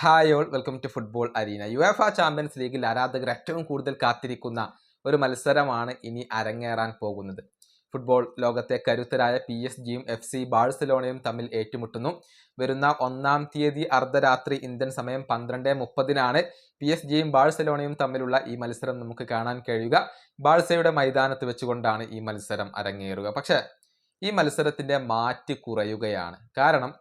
Hi all welcome to football arena UEFA champions ലീഗിൽ ആരാധകർ ഏറ്റവും കൂടുതൽ കാത്തിരിക്കുന്ന ഒരു മത്സരമാണ് ഇനി അരങ്ങേറാൻ പോകുന്നത്. ഫുട്ബോൾ ലോകത്തെ കരുത്തരായ പി എസ് ജിയും എഫ് സി ബാഴ്സലോണയും തമ്മിൽ ഏറ്റുമുട്ടുന്നു. വരുന്ന ഒന്നാം തീയതി അർദ്ധരാത്രി ഇന്ത്യൻ സമയം പന്ത്രണ്ട് മുപ്പതിനാണ് പി എസ് ജിയും ബാഴ്സലോണയും തമ്മിലുള്ള ഈ മത്സരം നമുക്ക് കാണാൻ കഴിയുക. ബാഴ്സയുടെ മൈതാനത്ത് വെച്ചുകൊണ്ടാണ് ഈ മത്സരം അരങ്ങേറുക. പക്ഷേ ഈ മത്സരത്തിന്റെ മാറ്റ് കുറയുകയാണ്. കാരണം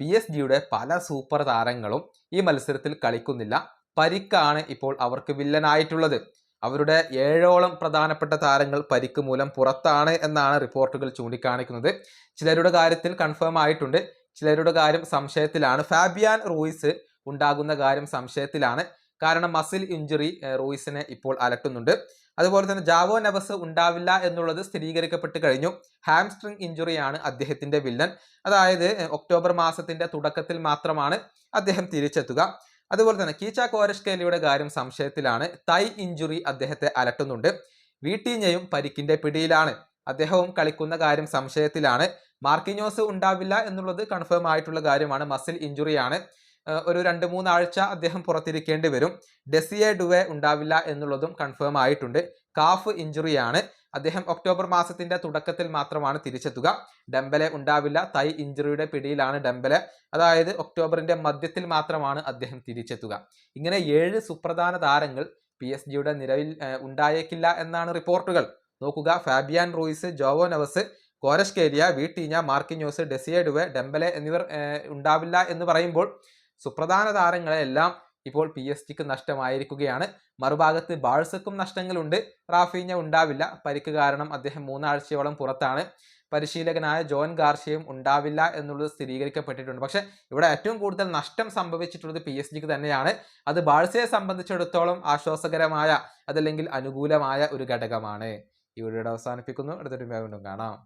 പി എസ് ജിയുടെ പല സൂപ്പർ താരങ്ങളും ഈ മത്സരത്തിൽ കളിക്കുന്നില്ല. പരിക്കാണ് ഇപ്പോൾ അവർക്ക് വില്ലനായിട്ടുള്ളത്. അവരുടെ ഏഴോളം പ്രധാനപ്പെട്ട താരങ്ങൾ പരിക്ക് മൂലം പുറത്താണ് എന്നാണ് റിപ്പോർട്ടുകൾ ചൂണ്ടിക്കാണിക്കുന്നത്. ചിലരുടെ കാര്യത്തിൽ കൺഫേം ആയിട്ടുണ്ട്. ചിലരുടെ കാര്യം സംശയത്തിലാണ്. ഫാബിയാൻ റൂയിസ് ഉണ്ടാകുന്ന കാര്യം സംശയത്തിലാണ്. കാരണം മസിൽ ഇഞ്ചുറി റോയിസിനെ ഇപ്പോൾ അലട്ടുന്നുണ്ട്. അതുപോലെ തന്നെ ജാവോ നെവസ് ഉണ്ടാവില്ല എന്നുള്ളത് സ്ഥിരീകരിക്കപ്പെട്ട് കഴിഞ്ഞു. ഹാംസ്ട്രിങ് ഇഞ്ചുറിയാണ് അദ്ദേഹത്തിന്റെ വില്ലൻ. അതായത് ഒക്ടോബർ മാസത്തിന്റെ തുടക്കത്തിൽ മാത്രമാണ് അദ്ദേഹം തിരിച്ചെത്തുക. അതുപോലെ തന്നെ കീച്ച കോരഷ്കേലിയുടെ കാര്യം സംശയത്തിലാണ്. തൈ ഇഞ്ചുറി അദ്ദേഹത്തെ അലട്ടുന്നുണ്ട്. വീട്ടീഞ്ഞയും പരിക്കിന്റെ പിടിയിലാണ്. അദ്ദേഹവും കളിക്കുന്ന കാര്യം സംശയത്തിലാണ്. മാർക്കിനോസ് ഉണ്ടാവില്ല എന്നുള്ളത് കൺഫേം ആയിട്ടുള്ള കാര്യമാണ്. മസിൽ ഇഞ്ചുറിയാണ്. ഒരു രണ്ട് മൂന്നാഴ്ച അദ്ദേഹം പുറത്തിരിക്കേണ്ടി വരും. ഡെസിയെ ഡുവെ ഉണ്ടാവില്ല എന്നുള്ളതും കൺഫേം ആയിട്ടുണ്ട്. കാഫ് ഇഞ്ചുറിയാണ്. അദ്ദേഹം ഒക്ടോബർ മാസത്തിന്റെ തുടക്കത്തിൽ മാത്രമാണ് തിരിച്ചെത്തുക. ഡംബലെ ഉണ്ടാവില്ല. തൈ ഇഞ്ചുറിയുടെ പിടിയിലാണ് ഡംബലെ. അതായത് ഒക്ടോബറിന്റെ മധ്യത്തിൽ മാത്രമാണ് അദ്ദേഹം തിരിച്ചെത്തുക. ഇങ്ങനെ ഏഴ് സുപ്രധാന താരങ്ങൾ പി എസ് ജിയുടെ നിലവിൽ ഉണ്ടായേക്കില്ല എന്നാണ് റിപ്പോർട്ടുകൾ. നോക്കുക. Fabian Ruiz Joao Neves Kvaratskhelia Vitinha Marquinhos Desire Doue Dembele എന്നിവർ ഉണ്ടാവില്ല എന്ന് പറയുമ്പോൾ സുപ്രധാന താരങ്ങളെല്ലാം ഇപ്പോൾ പി എസ് ജിക്ക് നഷ്ടമായിരിക്കുകയാണ്. മറുഭാഗത്ത് ബാഴ്സക്കും നഷ്ടങ്ങളുണ്ട്. റാഫീഞ്ഞ ഉണ്ടാവില്ല. പരിക്ക് കാരണം അദ്ദേഹം മൂന്നാഴ്ചയോളം പുറത്താണ്. പരിശീലകനായ ജോൻ ഗാർഷ്യയും ഉണ്ടാവില്ല എന്നുള്ളത് സ്ഥിരീകരിക്കപ്പെട്ടിട്ടുണ്ട്. പക്ഷേ ഇവിടെ ഏറ്റവും കൂടുതൽ നഷ്ടം സംഭവിച്ചിട്ടുള്ളത് പി എസ് ജിക്ക് തന്നെയാണ്. അത് ബാഴ്സയെ സംബന്ധിച്ചിടത്തോളം ആശ്വാസകരമായ അതല്ലെങ്കിൽ അനുകൂലമായ ഒരു ഘടകമാണ്. ഈ വീഡിയോ അവസാനിപ്പിക്കുന്നു. അടുത്തൊരു വീണ്ടും കാണാം.